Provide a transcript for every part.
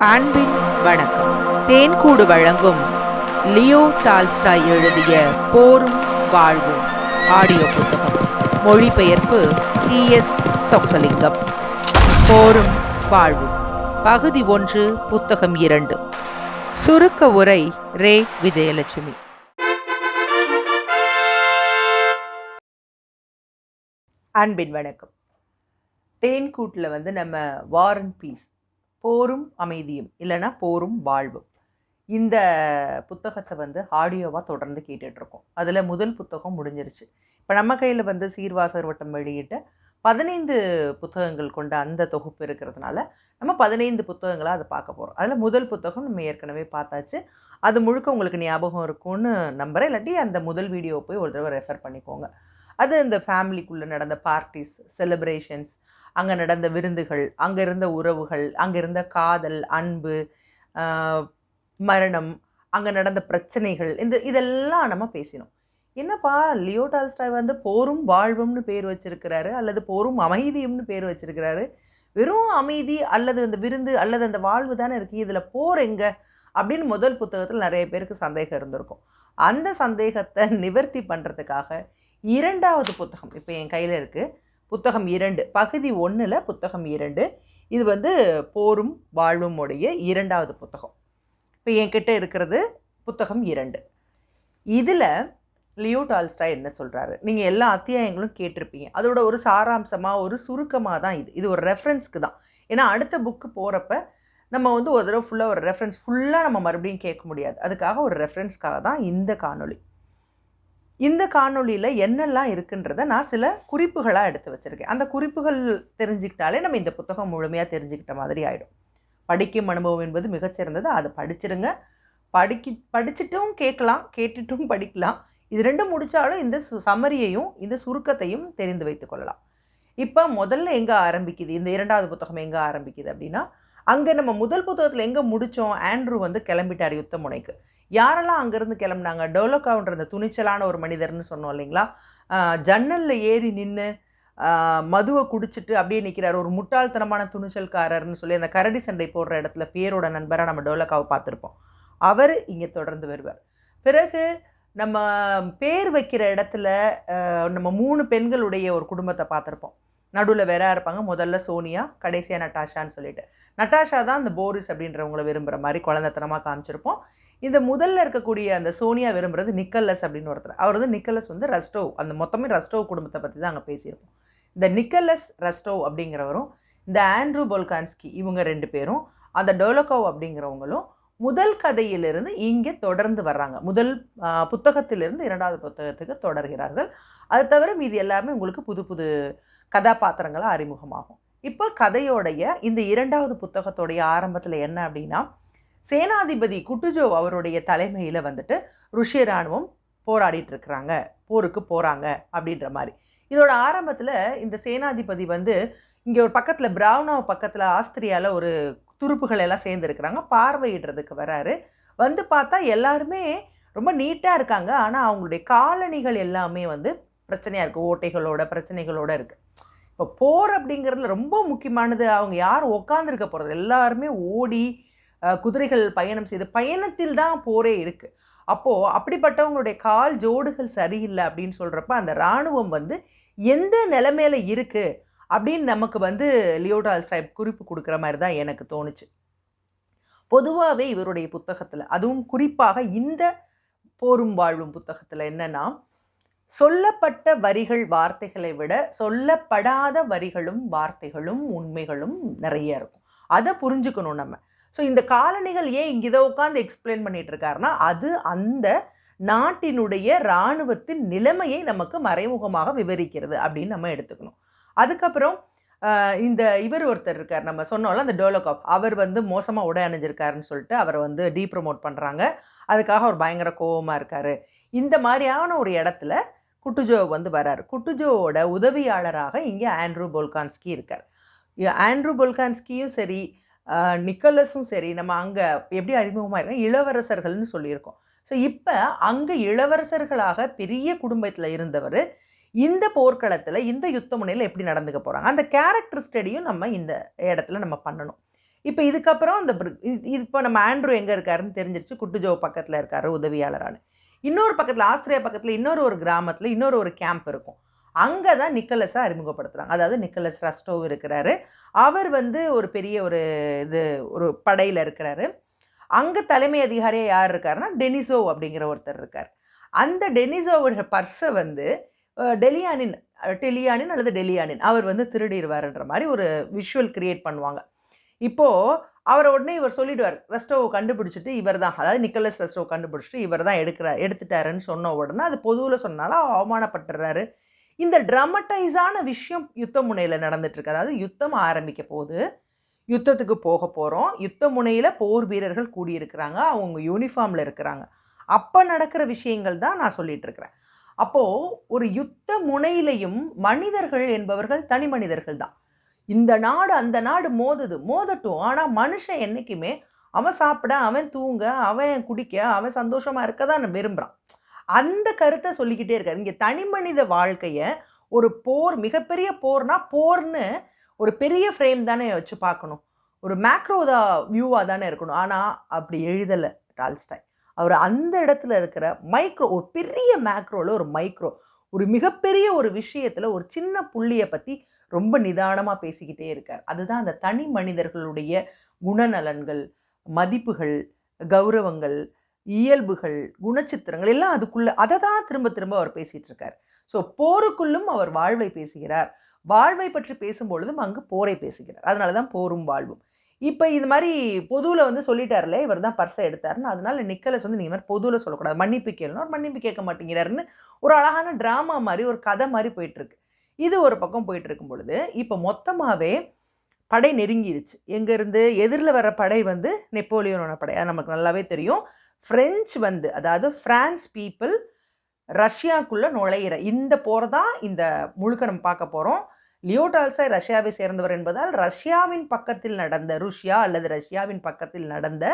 அன்பின் வணக்கம். தேன்கூடு வழங்கும் லியோ டால்ஸ்டாய் எழுதிய போரும் வாழ்வும் ஆடியோ புத்தகம். மொழிபெயர்ப்பு டி எஸ் சொக்கலிங்கம். போரும் வாழ்வும். பகுதி ஒன்று புத்தகம் இரண்டு. சுருக்க உரை ரே. விஜயலட்சுமி. அன்பின் வணக்கம். தேன்கூட்டில் வந்து நம்ம வார் அண்ட் பீஸ் போரும் அமைதியும் இல்லைன்னா போரும் வாழ்வும். இந்த புத்தகத்தை வந்து ஆடியோவாக தொடர்ந்து கேட்டுட்ருக்கோம். அதில் முதல் புத்தகம் முடிஞ்சிருச்சு. இப்போ நம்ம கையில் வந்து சீர்வாசர் வட்டம் வெளியிட்ட பதினைந்து புத்தகங்கள் கொண்ட அந்த தொகுப்பு இருக்கிறதுனால நம்ம பதினைந்து புத்தகங்களாக அதை பார்க்க போகிறோம் அதில் முதல் புத்தகம் நம்ம ஏற்கனவே பார்த்தாச்சு. அது முழுக்க உங்களுக்கு ஞாபகம் இருக்கும்னு நம்புகிறேன் இல்லாட்டி அந்த முதல் வீடியோவை போய் ஒரு தடவை ரெஃபர் பண்ணிக்கோங்க. அது இந்த ஃபேமிலிக்குள்ளே நடந்த பார்ட்டிஸ் செலிப்ரேஷன்ஸ் அங்கே நடந்த விருந்துகள் அங்கே இருந்த உறவுகள் அங்கே இருந்த காதல் அன்பு மரணம் அங்கே நடந்த பிரச்சனைகள் இந்த இதெல்லாம் நம்ம பேசினோம். என்னப்பா லியோ டால்ஸ்டாய் வந்து போரும் வாழ்வும்னு பேர் வச்சிருக்கிறாரு அல்லது போரும் அமைதியும்னு பேர் வச்சிருக்கிறாரு. வெறும் அமைதி அல்லது அந்த விருந்து அல்லது அந்த வாழ்வு தானே இருக்குது இதில் போர் எங்கே? அப்படின்னு முதல் புத்தகத்தில் நிறைய பேருக்கு சந்தேகம் இருந்திருக்கும். அந்த சந்தேகத்தை நிவர்த்தி பண்ணுறதுக்காக இரண்டாவது புத்தகம் இப்போ என் கையில் இருக்குது புத்தகம் இரண்டு. பகுதி ஒன்றில் புத்தகம் இரண்டு. இது வந்து போரும் வாழ்வும் உடைய இரண்டாவது புத்தகம். இப்போ என்கிட்ட இருக்கிறது புத்தகம் இரண்டு. இதில் லியோ டால்ஸ்டா என்ன சொல்கிறாரு நீங்கள் எல்லா அத்தியாயங்களும் கேட்டிருப்பீங்க. அதோட ஒரு சாராம்சமாக ஒரு சுருக்கமாக தான் இது. இது ஒரு ரெஃபரன்ஸ்க்கு தான். ஏன்னா அடுத்த புக்கு போகிறப்ப நம்ம வந்து ஒரு தடவை ஃபுல்லாக ஒரு ரெஃபரன்ஸ் ஃபுல்லாக நம்ம மறுபடியும் கேட்க முடியாது. அதுக்காக ஒரு ரெஃபரன்ஸ்க்காக தான் இந்த காணொளி. இந்த காணொளியில் என்னெல்லாம் இருக்குன்றத நான் சில குறிப்புகளாக எடுத்து வச்சுருக்கேன். அந்த குறிப்புகள் தெரிஞ்சுக்கிட்டாலே நம்ம இந்த புத்தகம் முழுமையாக தெரிஞ்சுக்கிட்ட மாதிரி ஆகிடும் படிக்கும் அனுபவம் என்பது மிகச்சிறந்தது. அதை படிச்சிருங்க. படிக்கி படிச்சுட்டும் கேட்கலாம். கேட்டுட்டும் படிக்கலாம். இது ரெண்டும் முடித்தாலும் இந்த சு சமரியையும் இந்த சுருக்கத்தையும் தெரிந்து வைத்துக்கொள்ளலாம் இப்போ முதல்ல எங்கே ஆரம்பிக்குது? இந்த இரண்டாவது புத்தகம் எங்கே ஆரம்பிக்குது அப்படின்னா அங்கே நம்ம முதல் புத்தகத்தில் எங்கே முடித்தோம் ஆண்ட்ரூ வந்து கிளம்பிட்டார் யுத்த முனைக்கு யாரெல்லாம் அங்கேருந்து கிளம்புனாங்க? டோலோகாவுன்ற அந்த துணிச்சலான ஒரு மனிதர்னு சொன்னோம் இல்லைங்களா? ஜன்னலில் ஏறி நின்று மதுவை குடிச்சிட்டு அப்படியே நிற்கிறார் ஒரு முட்டாள்தனமான துணிச்சல்காரர்னு சொல்லி அந்த கரடி சண்டை போடுற இடத்துல பேரோட நண்பராக நம்ம டோலோகாவை பார்த்துருப்போம். அவர் இங்கே தொடர்ந்து வருவார். பிறகு நம்ம பேர் வைக்கிற இடத்துல நம்ம மூணு பெண்களுடைய ஒரு குடும்பத்தை பார்த்துருப்போம். நடுவில் வேற இருப்பாங்க. முதல்ல சோனியா கடைசியாக நட்டாஷான்னு சொல்லிட்டு. நட்டாஷா தான் அந்த போரிஸ் அப்படின்றவங்கள விரும்புகிற மாதிரி குழந்தைத்தனமாக காமிச்சிருப்போம். இந்த முதல்ல இருக்கக்கூடிய அந்த சோனியா விரும்புறது நிக்கல்லஸ் அப்படின்னு ஒருத்தர். அவர் வந்து நிக்கல்லஸ் வந்து ரஸ்டோவ் அந்த மொத்தமே ரஸ்டோவ் குடும்பத்தை பற்றி தான் அங்கே பேசியிருப்போம். இந்த நிக்கல்லஸ் ரஸ்டோவ் அப்படிங்கிறவரும் இந்த ஆண்ட்ரூ போல்கான்ஸ்கி இவங்க ரெண்டு பேரும் அந்த டோலோகோவ் அப்படிங்கிறவங்களும் முதல் கதையிலிருந்து இங்கே தொடர்ந்து வர்றாங்க. முதல் புத்தகத்திலிருந்து இரண்டாவது புத்தகத்துக்கு தொடர்கிறார்கள். அது தவிர இது எல்லாமே உங்களுக்கு புது புது கதாபாத்திரங்களாக அறிமுகமாகும். இப்போ கதையோடைய இந்த இரண்டாவது புத்தகத்தோடைய ஆரம்பத்தில் என்ன அப்படின்னா சேனாதிபதி குட்டுஜோ அவருடைய தலைமையில் வந்துட்டு ருஷ்ய இராணுவம் போராடிட்டு இருக்கிறாங்க. போருக்கு போகிறாங்க அப்படின்ற மாதிரி. இதோட ஆரம்பத்தில் இந்த சேனாதிபதி வந்து இங்கே ஒரு பக்கத்தில் பிராவ்னோ பக்கத்தில் ஆஸ்திரியாவில் ஒரு துருப்புகள் எல்லாம் சேர்ந்துருக்கிறாங்க. பார்வையிடுறதுக்கு வராரு. வந்து பார்த்தா எல்லாருமே ரொம்ப நீட்டாக இருக்காங்க. ஆனால் அவங்களுடைய காலணிகள் எல்லாமே வந்து பிரச்சனையாக இருக்குது ஓட்டைகளோட பிரச்சனைகளோட இருக்குது இப்போ போர் அப்படிங்கிறதுல ரொம்ப முக்கியமானது. அவங்க யார் உட்காந்துருக்க போகிறது எல்லாருமே ஓடி குதிரைகள் பயணம் செய்து பயணத்தில் தான் போரே இருக்குது அப்போது அப்படிப்பட்டவங்களுடைய கால் ஜோடுகள் சரியில்லை அப்படின்னு சொல்கிறப்ப அந்த இராணுவம் வந்து எந்த நிலைமையில இருக்குது அப்படின்னு நமக்கு வந்து லியோடால் சாஹிப் குறிப்பு கொடுக்குற மாதிரி தான் எனக்கு தோணுச்சு. பொதுவாகவே இவருடைய புத்தகத்தில் அதுவும் குறிப்பாக இந்த போரும் வாழும் புத்தகத்தில் என்னென்னா சொல்லப்பட்ட வரிகள் வார்த்தைகளை விட சொல்லப்படாத வரிகளும் வார்த்தைகளும் உண்மைகளும் நிறைய இருக்கும். அதை புரிஞ்சுக்கணும் நம்ம. ஸோ இந்த காலனிகள் ஏன் இங்கே இதை உட்காந்து எக்ஸ்பிளைன் பண்ணிட்டு இருக்காருன்னா அது அந்த நாட்டினுடைய இராணுவத்தின் நிலைமையை நமக்கு மறைமுகமாக விவரிக்கிறது அப்படின்னு நம்ம எடுத்துக்கணும். அதுக்கப்புறம் இந்த இவர் ஒருத்தர் இருக்கார் நம்ம சொன்னோம்ல அந்த டோலோகாப் அவர் வந்து மோசமாக உடை அணிஞ்சிருக்காருன்னு சொல்லிட்டு அவரை வந்து டீப்ரமோட் பண்ணுறாங்க அதுக்காக அவர் பயங்கர கோவமாக இருக்கார். இந்த மாதிரியான ஒரு இடத்துல குட்டுஜோ வந்து வரார் குட்டுஜோவோட உதவியாளராக இங்கே ஆண்ட்ரூ போல்கான்ஸ்கி இருக்கார். ஆண்ட்ரூ போல்கான்ஸ்கியும் சரி நிக்கலஸும் சரி நம்ம அங்கே எப்படி அறிமுகமாக இருக்கோம்? இளவரசர்கள்னு சொல்லியிருக்கோம். ஸோ இப்போ அங்கே இளவரசர்களாக பெரிய குடும்பத்தில் இருந்தவர் இந்த போர்க்களத்தில் இந்த யுத்த முனையில் எப்படி நடந்துக்க போகிறாங்க அந்த கேரக்டர் ஸ்டடியும் நம்ம இந்த இடத்துல நம்ம பண்ணணும். இப்போ இதுக்கப்புறம் அந்த இப்போ நம்ம ஆண்ட்ரூ எங்கே இருக்காருன்னு தெரிஞ்சிருச்சு. குட்டுஜோ பக்கத்தில் இருக்காரு உதவியாளரான இன்னொரு பக்கத்தில் ஆஸ்திரேலியா பக்கத்தில் இன்னொரு ஒரு கிராமத்தில் இன்னொரு ஒரு கேம்ப் இருக்கும். அங்கே தான் நிக்கலஸை அறிமுகப்படுத்துகிறாங்க அதாவது நிக்கலஸ் ரஸ்டோவ் இருக்கிறாரு. அவர் வந்து ஒரு பெரிய ஒரு இது ஒரு படையில் இருக்கிறாரு. அங்கே தலைமை அதிகாரியாக யார் இருக்காருன்னா டெனிசோ அப்படிங்கிற ஒருத்தர் இருக்கார். அந்த டெனிசோவோட பர்ஸை வந்து டெலியானின் டெலியானின் அல்லது டெலியானின் அவர் வந்து திருடிடுவாருன்ற மாதிரி ஒரு விஷுவல் கிரியேட் பண்ணுவாங்க. இப்போது அவரை உடனே இவர் சொல்லிடுவார் ரெஸ்டோவை கண்டுபிடிச்சிட்டு இவர் தான் அதாவது நிக்கலஸ் ரெஸ்டோவை கண்டுபிடிச்சிட்டு இவர் தான் எடுக்கிறார் எடுத்துட்டாருன்னு சொன்ன உடனே அது பொதுவில் சொன்னாலும் அவமானப்பட்டுறாரு. இந்த ட்ரமட்டைஸான விஷயம் யுத்த முனையில் நடந்துட்டுருக்கு. அதாவது யுத்தம் ஆரம்பிக்க போகுது. யுத்தத்துக்கு போக போகிறோம் யுத்த முனையில் போர் வீரர்கள் கூடியிருக்கிறாங்க. அவங்க யூனிஃபார்மில் இருக்கிறாங்க. அப்போ நடக்கிற விஷயங்கள் தான் நான் சொல்லிகிட்ருக்கிறேன் அப்போது ஒரு யுத்த முனையிலையும் மனிதர்கள் என்பவர்கள் தனி மனிதர்கள் தான். இந்த நாடு அந்த நாடு மோதுது. மோதட்டும். ஆனால் மனுஷன் என்றைக்குமே அவன் சாப்பிட அவன் தூங்க அவன் குடிக்க அவன் சந்தோஷமாக இருக்க தான் விரும்புகிறான் அந்த கருத்தை சொல்லிக்கிட்டே இருக்காரு. இங்கே தனி மனித வாழ்க்கையை ஒரு போர் மிகப்பெரிய போர்னா போர்னு ஒரு பெரிய ஃப்ரேம் தானே வச்சு பார்க்கணும். ஒரு மேக்ரோதா வியூவாக தானே இருக்கணும். ஆனால் அப்படி எழுதலை டால்ஸ்டாய். அவர் அந்த இடத்துல இருக்கிற மைக்ரோ ஒரு பெரிய மேக்ரோவில் ஒரு மைக்ரோ ஒரு மிகப்பெரிய ஒரு விஷயத்தில் ஒரு சின்ன புள்ளியை பற்றி ரொம்ப நிதானமாக பேசிக்கிட்டே இருக்கார். அதுதான் அந்த தனி மனிதர்களுடைய குணநலன்கள் மதிப்புகள் கௌரவங்கள் இயல்புகள் குணச்சித்திரங்கள் எல்லாம் அதுக்குள்ள அதை தான் திரும்ப திரும்ப அவர் பேசிட்டு இருக்கார். ஸோ போருக்குள்ளும் அவர் வாழ்வை பேசுகிறார். வாழ்வை பற்றி பேசும்பொழுதும் அங்கு போரை பேசுகிறார். அதனால தான் போரும் வாழ்வும். இப்போ இது மாதிரி பொதுவில் வந்து சொல்லிட்டார்ல இவர் தான் பர்ஸை எடுத்தாருன்னு. அதனால நிக்கலஸ் வந்து நீங்கள் மாதிரி பொதுவில் சொல்லக்கூடாது. மன்னிப்பு கேளுன்னு ஒரு மன்னிப்பு கேட்க மாட்டேங்கிறாருன்னு ஒரு அழகான ட்ராமா மாதிரி ஒரு கதை மாதிரி போயிட்டுருக்கு. இது ஒரு பக்கம் போயிட்டு இருக்கும் பொழுது இப்போ மொத்தமாகவே படை நெருங்கிருச்சு. எங்கேருந்து எதிரில் வர படை வந்து நெப்போலியனோட படை. அது நமக்கு நல்லாவே தெரியும். ஃப்ரெஞ்ச் வந்து அதாவது ஃப்ரான்ஸ் பீப்புள் ரஷ்யாக்குள்ளே நுழையிற இந்த போர் தான் இந்த முழுக்க நம்ம பார்க்க போகிறோம் லியோடால்சாய் ரஷ்யாவை சேர்ந்தவர் என்பதால் ரஷ்யாவின் பக்கத்தில் நடந்த ருஷ்யா அல்லது ரஷ்யாவின் பக்கத்தில் நடந்த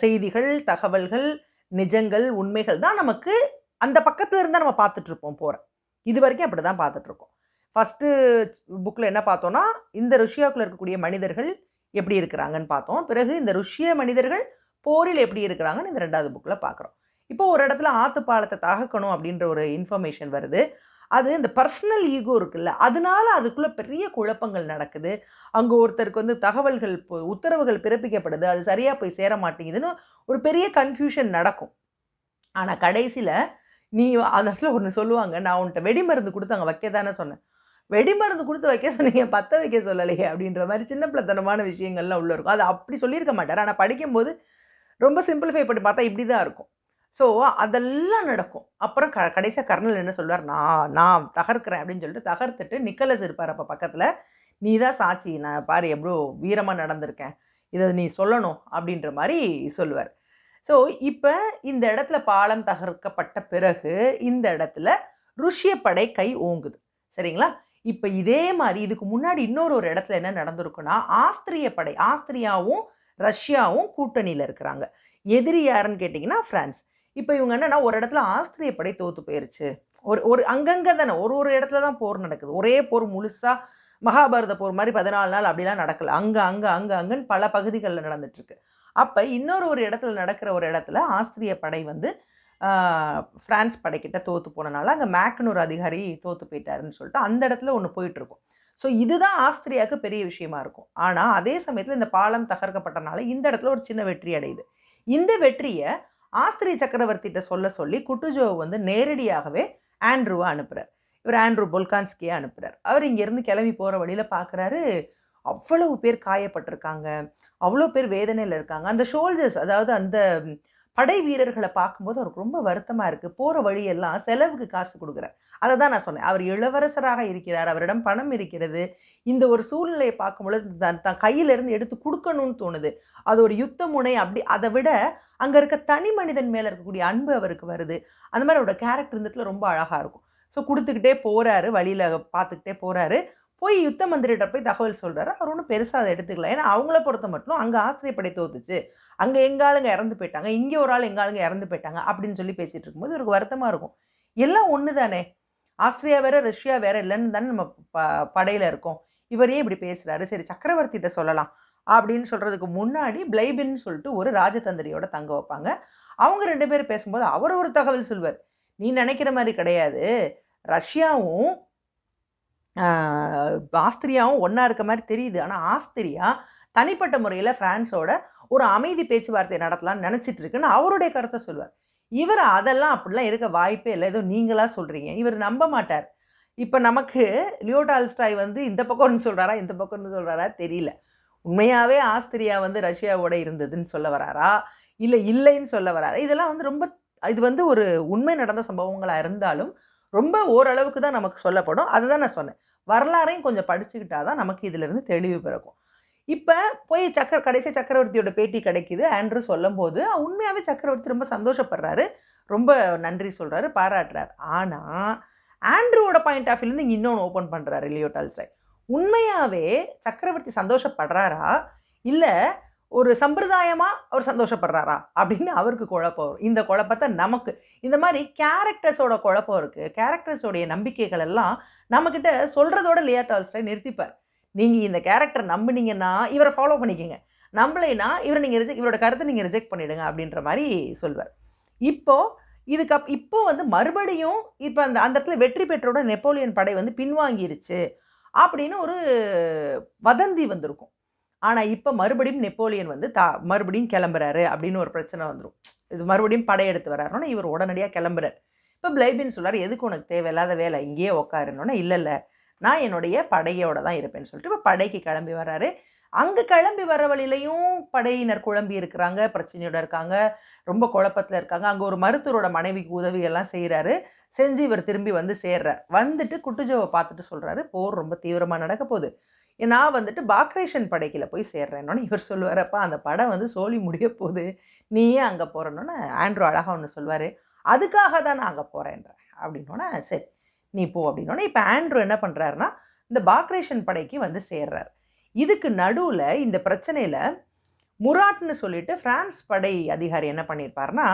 செய்திகள் தகவல்கள் நிஜங்கள் உண்மைகள் தான் நமக்கு அந்த பக்கத்துல இருந்தால் நம்ம பார்த்துட்ருப்போம் போகிற இது வரைக்கும் அப்படி தான் பார்த்துட்ருக்கோம் ஃபஸ்ட்டு புக்கில் என்ன பார்த்தோன்னா இந்த ருஷ்யாவுக்குள்ளே இருக்கக்கூடிய மனிதர்கள் எப்படி இருக்கிறாங்கன்னு பார்த்தோம். பிறகு இந்த ருஷ்ய மனிதர்கள் போரில் எப்படி இருக்கிறாங்கன்னு இந்த ரெண்டாவது புக்கில் பார்க்குறோம். இப்போ ஒரு இடத்துல ஆற்று பாலத்தை தகக்கணும் அப்படின்ற ஒரு இன்ஃபர்மேஷன் வருது. அது இந்த பர்சனல் ஈகோ இருக்குல்ல அதனால அதுக்குள்ளே பெரிய குழப்பங்கள் நடக்குது. அங்கே ஒருத்தருக்கு வந்து தகவல்கள் உத்தரவுகள் பிறப்பிக்கப்படுது. அது சரியாக போய் சேர மாட்டேங்குதுன்னு ஒரு பெரிய கன்ஃபியூஷன் நடக்கும். ஆனால் கடைசியில் நீ அந்த இடத்துல ஒன்று சொல்லுவாங்க நான் உன்கிட்ட வெடிமருந்து கொடுத்து அங்கே வைக்க தானே சொன்னேன். வெடிமருந்து கொடுத்து வைக்க சொன்னீங்க பற்ற வைக்க சொல்லலையே அப்படின்ற மாதிரி சின்ன பிள்ளைத்தனமான விஷயங்கள்லாம் உள்ளே இருக்கும். அது அப்படி சொல்லியிருக்க மாட்டார். ஆனால் படிக்கும்போது ரொம்ப சிம்பிளிஃபை பண்ணி பார்த்தா இப்படி தான் இருக்கும். ஸோ அதெல்லாம் நடக்கும். அப்புறம் க கடைசியாக கர்னல் என்ன சொல்வார் நான் நான் தகர்க்கிறேன் அப்படின்னு சொல்லிட்டு தகர்த்துட்டு நிக்கலஸ் இருப்பார் அப்போ பக்கத்தில். நீ தான் சாட்சி. நான் பாரு எவ்வளோ வீரமாக நடந்திருக்கேன். இதை நீ சொல்லணும் அப்படின்ற மாதிரி சொல்லுவார். ஸோ இப்போ இந்த இடத்துல பாலம் தகர்க்கப்பட்ட பிறகு இந்த இடத்துல ருஷிய படை கை ஓங்குது. சரிங்களா? இப்போ இதே மாதிரி இதுக்கு முன்னாடி இன்னொரு ஒரு இடத்துல என்ன நடந்திருக்குன்னா ஆஸ்திரிய படை ஆஸ்திரியாவும் ரஷ்யாவும் கூட்டணியில் இருக்கிறாங்க. எதிரி யாருன்னு கேட்டிங்கன்னா ஃப்ரான்ஸ் இப்போ இவங்க என்னென்னா ஒரு இடத்துல ஆஸ்திரிய படை தோற்று போயிருச்சு. ஒரு ஒரு அங்கங்கே தானே ஒரு ஒரு இடத்துல தான் போர் நடக்குது. ஒரே போர் முழுசாக மகாபாரத போர் மாதிரி பதினாலு நாள் அப்படிலாம் நடக்கல. அங்கே அங்கே அங்கே அங்கன்னு பல பகுதிகளில் நடந்துட்டுருக்கு. அப்போ இன்னொரு ஒரு இடத்துல நடக்கிற ஒரு இடத்துல ஆஸ்திரிய படை வந்து ஃப்ரான்ஸ் படைக்கிட்ட தோற்று போனனால அங்கே மேக்னூர் அதிகாரி தோற்று போயிட்டாருன்னு சொல்லிட்டு அந்த இடத்துல ஒன்று போயிட்டுருக்கும். ஸோ இதுதான் ஆஸ்திரியாவுக்கு பெரிய விஷயமா இருக்கும். ஆனால் அதே சமயத்தில் இந்த பாலம் தகர்க்கப்பட்டனால இந்த இடத்துல ஒரு சின்ன வெற்றி அடையுது. இந்த வெற்றியை ஆஸ்திரிய சக்கரவர்த்திகிட்ட சொல்ல சொல்லி குட்டுஜோவை வந்து நேரடியாகவே ஆண்ட்ரூவை அனுப்புகிறார் இவர் ஆண்ட்ரூ பொல்கான்ஸ்கியை அனுப்புகிறார் அவர் இங்கேருந்து கிளம்பி போகிற வழியில் பார்க்குறாரு அவ்வளவு பேர் காயப்பட்டிருக்காங்க. அவ்வளோ பேர் வேதனையில் இருக்காங்க. அந்த ஷோல்ஜர்ஸ் அதாவது அந்த படை வீரர்களை பார்க்கும்போது அவருக்கு ரொம்ப வருத்தமாக இருக்குது போகிற வழியெல்லாம் செலவுக்கு காசு கொடுக்குறார். அதை தான் நான் சொன்னேன். அவர் இளவரசராக இருக்கிறார். அவரிடம் பணம் இருக்கிறது. இந்த ஒரு சூழ்நிலையை பார்க்கும்பொழுது தன் தன் கையிலிருந்து எடுத்து கொடுக்கணும்னு தோணுது. அது ஒரு யுத்த முனை அப்படி அதை விட அங்கே இருக்க தனி மனிதன் மேலே இருக்கக்கூடிய அன்பு அவருக்கு வருது. அந்த மாதிரி அவரோட கேரக்டர் இந்த ரொம்ப அழகாக இருக்கும். ஸோ கொடுத்துக்கிட்டே போகிறாரு வழியில் பார்த்துக்கிட்டே போகிறாரு போய் யுத்த மந்திரிகிட்ட போய் தகவல் சொல்கிறாரு அவர் ஒன்றும் பெருசாக அதை எடுத்துக்கல. ஏன்னா அவங்கள பொறுத்த மட்டும் அங்கே ஆசிரியப்படை தோத்துச்சு. அங்கே எங்காளுங்க இறந்து போயிட்டாங்க இங்கே ஒரு ஆள் எங்காளுங்க இறந்து போயிட்டாங்க அப்படின்னு சொல்லி பேசிகிட்டு இருக்கும்போது இவருக்கு வருத்தமாக இருக்கும். எல்லாம் ஒன்று தானே ஆஸ்திரியா வேற ரஷ்யா வேற இல்லைன்னு தானே நம்ம ப படையில் இருக்கோம். இவரே இப்படி பேசுகிறாரு சரி சக்கரவர்த்திகிட்ட சொல்லலாம் அப்படின்னு சொல்கிறதுக்கு முன்னாடி பிளைபின்னு சொல்லிட்டு ஒரு ராஜதந்திரியோட தங்க வைப்பாங்க. அவங்க ரெண்டு பேரும் பேசும்போது அவர் ஒரு தகவல் சொல்வார். நீ நினைக்கிற மாதிரி கிடையாது. ரஷ்யாவும் ஆஸ்திரியாவும் ஒன்றா இருக்க மாதிரி தெரியுது. ஆனால் ஆஸ்திரியா தனிப்பட்ட முறையில் ஃப்ரான்ஸோட ஒரு அமைதி பேச்சுவார்த்தை நடத்தலாம்னு நினச்சிட்டு இருக்குன்னு அவருடைய கருத்தை சொல்வார் இவர் அதெல்லாம் அப்படிலாம் இருக்க வாய்ப்பே இல்லை. ஏதோ நீங்களாக சொல்கிறீங்க இவர் நம்ப மாட்டார். இப்போ நமக்கு லியோ டால்ஸ்டாய் வந்து இந்த பக்கம்னு சொல்கிறாரா இந்த பக்கம்னு சொல்கிறாரா தெரியல. உண்மையாகவே ஆஸ்திரியா வந்து ரஷ்யாவோட இருந்ததுன்னு சொல்ல வராரா? இல்லை இல்லைன்னு சொல்ல வராரா? இதெல்லாம் வந்து ரொம்ப இது வந்து ஒரு உண்மை நடந்த சம்பவங்களாக இருந்தாலும் ரொம்ப ஓரளவுக்கு தான் நமக்கு சொல்லப்படும். அதுதான் நான் சொன்னேன். வரலாறையும் கொஞ்சம் படிச்சுக்கிட்டா தான் நமக்கு இதிலிருந்து தெளிவு பிறக்கும். இப்போ போய் சக்கர கடைசி சக்கரவர்த்தியோட பேட்டி கிடைக்கிது. ஆண்ட்ரூ சொல்லும்போது உண்மையாகவே சக்கரவர்த்தி ரொம்ப சந்தோஷப்படுறாரு. ரொம்ப நன்றி சொல்கிறாரு பாராட்டுறாரு. ஆனால் ஆண்ட்ரூவோட பாயிண்ட் ஆஃப் வியூலேருந்து இங்கே இன்னொன்று ஓப்பன் பண்ணுறாரு லியோ டால்ஸ்டாய். உண்மையாகவே சக்கரவர்த்தி சந்தோஷப்படுறாரா? இல்லை ஒரு சம்பிரதாயமாக அவர் சந்தோஷப்படுறாரா? அப்படின்னு அவருக்கு குழப்பம் வரும். இந்த குழப்பத்தை நமக்கு இந்த மாதிரி கேரக்டர்ஸோட குழப்பம் இருக்குது கேரக்டர்ஸோடைய நம்பிக்கைகள் எல்லாம் நம்மக்கிட்ட சொல்கிறதோட லியா டால்ஸ்டாய் நிறுத்திப்பார். நீங்கள் இந்த கேரக்டர் நம்பினீங்கன்னா இவரை ஃபாலோ பண்ணிக்கோங்க. நம்பலைன்னா இவரை நீங்கள் ரிஜெக்ட் இவரோட கருத்தை நீங்கள் ரிஜெக்ட் பண்ணிவிடுங்க அப்படின்ற மாதிரி சொல்வார். இப்போது இதுக்கு அப் இப்போ வந்து மறுபடியும் இப்போ அந்த அந்த இடத்துல வெற்றி பெற்றோட நெப்போலியன் படை வந்து பின்வாங்கிருச்சு அப்படின்னு ஒரு வதந்தி வந்திருக்கும். ஆனால் இப்போ மறுபடியும் நெப்போலியன் வந்து தா மறுபடியும் கிளம்புறாரு அப்படின்னு ஒரு பிரச்சனை வந்துடும் இது மறுபடியும் படையெடுத்து வர்றாருன்னா இவர் உடனடியாக கிளம்புறாரு. இப்போ பிளைபின் சொல்கிறார் எதுக்கு உனக்கு தேவையில்லாத வேலை? இங்கேயே உக்காருன்னொன்னே இல்லை இல்லை. நான் என்னுடைய படையோட தான் இருப்பேன்னு சொல்லிட்டு இப்போ படைக்கு கிளம்பி வர்றாரு. அங்கே கிளம்பி வர வழியிலையும் படையினர் குழம்பி இருக்கிறாங்க பிரச்சனையோட இருக்காங்க ரொம்ப குழப்பத்தில் இருக்காங்க. அங்கே ஒரு மருத்துவரோட மனைவிக்கு உதவியெல்லாம் செய்கிறாரு செஞ்சு இவர் திரும்பி வந்து சேர்றார். வந்துட்டு குட்டுஜோவை பார்த்துட்டு சொல்கிறாரு போர் ரொம்ப தீவிரமாக நடக்க போகுது. நான் வந்துட்டு பாக்ரேஷன் படைக்கில போய் சேர்றேன்னொன்னு இவர் சொல்லுவாரப்பா அந்த படம் வந்து சோழி முடிய போகுது. நீயே அங்கே போகிறனோன்னு ஆண்ட்ரோ அழகாக ஒன்று சொல்வார் அதுக்காக தான் நான் அங்கே போகிறேன்ற அப்படின்னோடனே சரி. நீ போ அப்படின்னோடனே இப்போ ஆண்ட்ரூ என்ன பண்ணுறாருன்னா இந்த பாக்ரேஷன் படைக்கு வந்து சேர்றார். இதுக்கு நடுவில் இந்த பிரச்சனையில் முராட்னு சொல்லிட்டு ஃப்ரான்ஸ் படை அதிகாரி என்ன பண்ணியிருப்பார்னா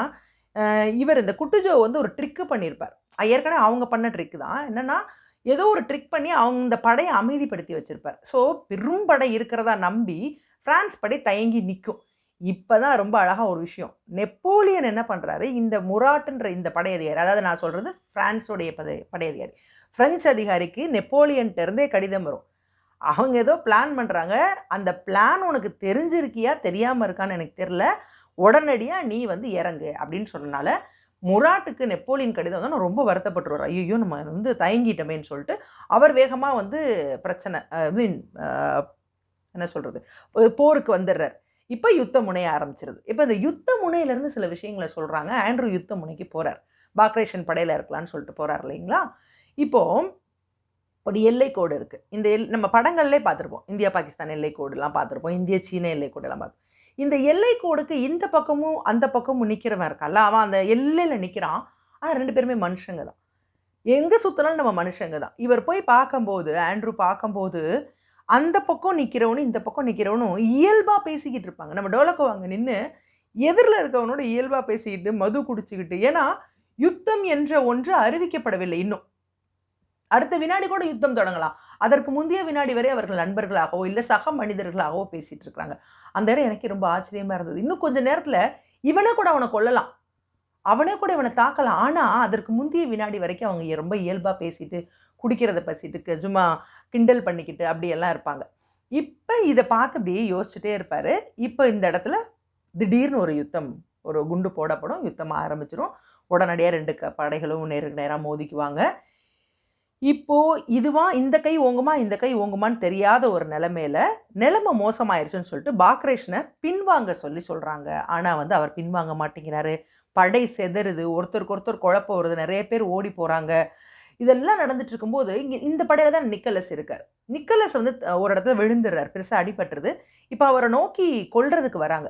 இவர் இந்த குட்டுஜோ வந்து ஒரு ட்ரிக்கு பண்ணியிருப்பார் ஏற்கனவே அவங்க பண்ண ட்ரிக்கு தான். என்னென்னா ஏதோ ஒரு ட்ரிக் பண்ணி அவங்க இந்த படையை அமைதிப்படுத்தி வச்சிருப்பார். ஸோ பெரும் படை இருக்கிறதா நம்பி ஃப்ரான்ஸ் படை தயங்கி நிற்கும் இப்போ தான் ரொம்ப அழகாக ஒரு விஷயம். நெப்போலியன் என்ன பண்ணுறாரு இந்த முராட்டுன்ற இந்த படை அதிகாரி அதாவது நான் சொல்கிறது ஃப்ரான்ஸோடைய படை படை அதிகாரி அதிகாரிக்கு நெப்போலியன்ட்ட இருந்தே கடிதம் வரும். அவங்க ஏதோ பிளான் பண்ணுறாங்க அந்த பிளான் உனக்கு தெரிஞ்சிருக்கியா? தெரியாமல் இருக்கான்னு எனக்கு தெரில உடனடியாக நீ வந்து இறங்கு அப்படின்னு சொன்னனால முராட்டுக்கு நெப்போலியன் கடிதம் வந்து நான் ரொம்ப வருத்தப்பட்டுருவார். ஐயோ நம்ம வந்து தயங்கிட்டோமேன்னு சொல்லிட்டு அவர் வேகமாக வந்து பிரச்சனை மீன் என்ன சொல்கிறது போருக்கு வந்துடுறார். இப்போ யுத்த முனைய ஆரம்பிச்சிருது. இப்போ இந்த யுத்த முனையிலேருந்து சில விஷயங்களை சொல்கிறாங்க ஆண்ட்ரூ யுத்த முனைக்கு போகிறார் பாக்ரேஷன் படையில் இருக்கலாம்னு சொல்லிட்டு போகிறார் இல்லைங்களா? இப்போது ஒரு எல்லை கோடு இருக்குது இந்த எல் நம்ம படங்கள்லே பார்த்துருப்போம். இந்தியா பாகிஸ்தான் எல்லை கோடுலாம் பார்த்துருப்போம். இந்திய சீன எல்லைக்கோடுலாம் பார்த்து. இந்த எல்லை கோடுக்கு இந்த பக்கமும் அந்த பக்கமும் நிற்கிறவன் இருக்கான்ல அவன் அந்த எல்லையில் நிற்கிறான் ஆனால் ரெண்டு பேருமே மனுஷங்க தான். எங்கே சுற்றினாலும் நம்ம மனுஷங்க தான். இவர் போய் பார்க்கும்போது ஆண்ட்ரூ பார்க்கும்போது அந்த பக்கம் நிற்கிறவனும் இந்த பக்கம் நிற்கிறவனும் இயல்பாக பேசிக்கிட்டு இருப்பாங்க. நம்ம டோலக்கோ அங்கே நின்று எதிரில் இருக்கவனோட இயல்பாக பேசிக்கிட்டு மது குடிச்சிக்கிட்டு. ஏன்னா யுத்தம் என்ற ஒன்று அறிவிக்கப்படவில்லை இன்னும். அடுத்த வினாடி கூட யுத்தம் தொடங்கலாம். அதற்கு முந்தைய வினாடி வரை அவர்கள் நண்பர்களாகவோ இல்லை சக மனிதர்களாகவோ பேசிகிட்டு இருக்காங்க அந்த இடம் எனக்கு ரொம்ப ஆச்சரியமாக இருந்தது. இன்னும் கொஞ்ச நேரத்தில் இவனை கூட அவனை கொல்லலாம். அவனே கூட இவனை தாக்கலாம் ஆனால் அதற்கு முந்தைய வினாடி வரைக்கும் அவங்க ரொம்ப இயல்பாக பேசிட்டு குடிக்கிறத பேசிட்டு சும்மா கிண்டல் பண்ணிக்கிட்டு அப்படியெல்லாம் இருப்பாங்க. இப்போ இதை பார்த்து அப்படியே யோசிச்சுட்டே இருப்பார். இப்போ இந்த இடத்துல திடீர்னு ஒரு யுத்தம் ஒரு குண்டு போடப்படும். யுத்தம் ஆரம்பிச்சிடும் உடனடியாக ரெண்டு க படைகளும் நேருக்கு நேராக மோதிக்குவாங்க. இப்போது இதுவா இந்த கை ஓங்குமா இந்த கை ஓங்குமான்னு தெரியாத ஒரு நிலமையில நிலைமை மோசமாயிருச்சுன்னு சொல்லிட்டு பாக்ரேஷனை பின்வாங்க சொல்லி சொல்கிறாங்க ஆனால் வந்து அவர் பின்வாங்க மாட்டேங்கிறாரு. படை செதறுது ஒருத்தருக்கு ஒருத்தர் குழப்பம் வருது நிறைய பேர் ஓடி போகிறாங்க இதெல்லாம் நடந்துட்டு இருக்கும்போது இங்கே இந்த படையில் தான் நிக்கலஸ் இருக்கார். நிக்கலஸ் வந்து ஒரு இடத்துல விழுந்துடுறார் பெருசாக அடிபட்டுறது இப்போ அவரை நோக்கி கொல்றதுக்கு வராங்க.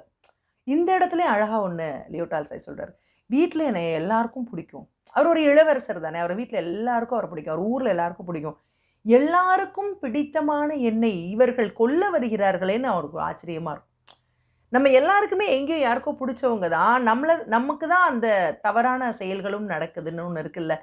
இந்த இடத்துலயும் அழகா ஒன்று லியோட்டால் சாய் சொல்றாரு. வீட்டில் என்னை எல்லாருக்கும் பிடிக்கும். அவர் ஒரு இளவரசர் தானே அவர் வீட்டில் எல்லாருக்கும் அவரை பிடிக்கும். அவர் ஊரில் எல்லாருக்கும் பிடிக்கும். எல்லாருக்கும் பிடித்தமான என்னை இவர்கள் கொல்ல வருகிறார்களேன்னு அவருக்கு ஆச்சரியமா இருக்கும். நம்ம எல்லாருக்குமே எங்கேயோ யாருக்கோ பிடிச்சவங்க தான். நம்மளை நமக்கு தான் அந்த தவறான செயல்களும் நடக்குதுன்னு ஒன்று இருக்குல்ல.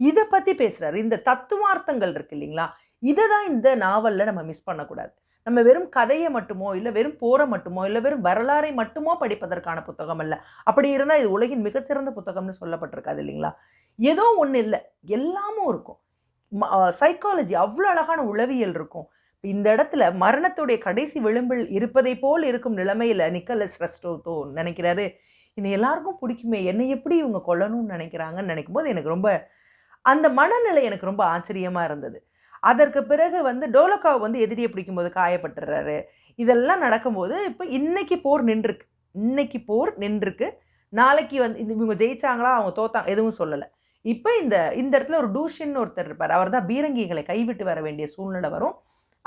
இதை பற்றி பேசுகிறாரு இந்த தத்துவார்த்தங்கள் இருக்கு இல்லைங்களா? இதை தான் இந்த நாவலில் நம்ம மிஸ் பண்ணக்கூடாது. நம்ம வெறும் கதையை மட்டுமோ இல்லை வெறும் போரை மட்டுமோ இல்லை வெறும் வரலாறை மட்டுமோ படிப்பதற்கான புத்தகம் அல்ல. அப்படி இருந்தால் இது உலகின் மிகச்சிறந்த புத்தகம்னு சொல்லப்பட்டிருக்காது இல்லைங்களா? ஏதோ ஒன்று இல்லை. எல்லாமும் இருக்கும். சைக்காலஜி அவ்வளோ அழகான உளவியல் இருக்கும். இந்த இடத்துல மரணத்துடைய கடைசி விளிம்பில் இருப்பதை போல் இருக்கும் நிலைமையில் நிக்கலஸ் ரெஸ்டோத்தோ நினைக்கிறாரு என்னை எல்லாருக்கும் பிடிக்குமே என்னை எப்படி இவங்க கொல்லணும்னு நினைக்கிறாங்கன்னு நினைக்கும் போது எனக்கு ரொம்ப அந்த மனநிலை எனக்கு ரொம்ப ஆச்சரியமாக இருந்தது. அதற்கு பிறகு வந்து டோலக்காவை வந்து எதிரியை பிடிக்கும்போது காயப்பட்டுறாரு. இதெல்லாம் நடக்கும்போது இப்போ இன்னைக்கு போர் நின்றுருக்கு. இன்னைக்கு போர் நின்றுருக்கு. நாளைக்கு வந்து இந்த இவங்க ஜெயிச்சாங்களா அவங்க தோத்தாங்க எதுவும் சொல்லலை. இப்போ இந்த இந்த இடத்துல ஒரு டூஷன் ஒருத்தர் இருப்பார். அவர் தான் பீரங்கிகளை கைவிட்டு வர வேண்டிய சூழ்நிலை வரும்.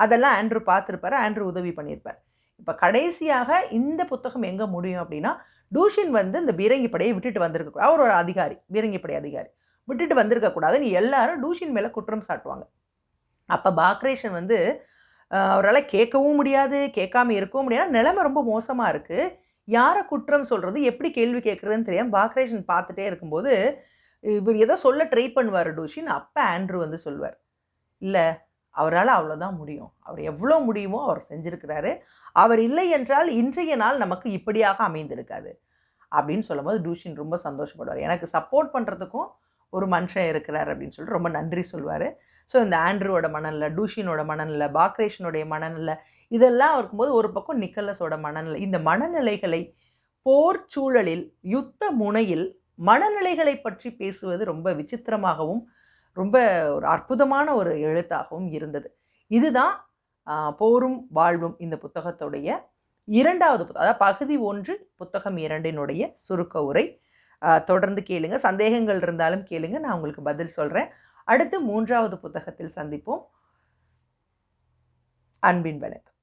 அதெல்லாம் ஆண்ட்ரூ பார்த்துருப்பார் ஆண்ட்ரூ உதவி பண்ணியிருப்பார். இப்போ கடைசியாக இந்த புத்தகம் எங்கே முடியும் அப்படின்னா டூஷின் வந்து இந்த பீரங்கி படையை விட்டுட்டு வந்திருக்கக்கூடாது அவர் ஒரு அதிகாரி பீரங்கி படை அதிகாரி. விட்டுட்டு வந்திருக்கக்கூடாதுன்னு எல்லாரும் டூஷின் மேலே குற்றம் சாட்டுவாங்க. அப்போ பாக்ரேஷன் வந்து அவரால் கேட்கவும் முடியாது கேட்காம இருக்கவும் முடியாது. நிலைமை ரொம்ப மோசமாக இருக்குது யாரை குற்றம் சொல்கிறது எப்படி கேள்வி கேட்குறதுன்னு தெரியாமல் பாக்ரேஷன் பார்த்துட்டே இருக்கும்போது இவர் ஏதோ சொல்ல ட்ரை பண்ணுவார் டூஷின். அப்போ ஆண்ட்ரூ வந்து சொல்வார். இல்லை அவரால் அவ்வளோதான் முடியும். அவர் எவ்வளோ முடியுமோ அவர் செஞ்சுருக்கிறாரு. அவர் இல்லை என்றால் இன்றைய நாள் நமக்கு இப்படியாக அமைந்திருக்காது. அப்படின்னு சொல்லும்போது டூஷின் ரொம்ப சந்தோஷப்படுவார். எனக்கு சப்போர்ட் பண்ணுறதுக்கும் ஒரு மனுஷன் இருக்கிறார் அப்படின்னு சொல்லிட்டு ரொம்ப நன்றி சொல்லுவார். ஸோ இந்த ஆண்ட்ரூவோட மனநில டூஷினோட மனநில பாக்ரேஷனுடைய மனநில இதெல்லாம் இருக்கும்போது ஒரு பக்கம் நிக்கலஸோட மனநிலை. இந்த மனநிலைகளை போர் சூழலில் யுத்த முனையில் மனநிலைகளை பற்றி பேசுவது ரொம்ப விசித்திரமாகவும் ரொம்ப ஒரு அற்புதமான ஒரு எழுத்தாகவும் இருந்தது. இதுதான் போரும் வாழ்வும் இந்த புத்தகத்துடைய இரண்டாவது புத்தகம். அதாவது பகுதி ஒன்று புத்தகம் இரண்டினுடைய சுருக்க உரை. தொடர்ந்து கேளுங்க. சந்தேகங்கள் இருந்தாலும் கேளுங்க. நான் உங்களுக்கு பதில் சொல்கிறேன் அடுத்து மூன்றாவது புத்தகத்தில் சந்திப்போம். அன்பின் வணக்கம்.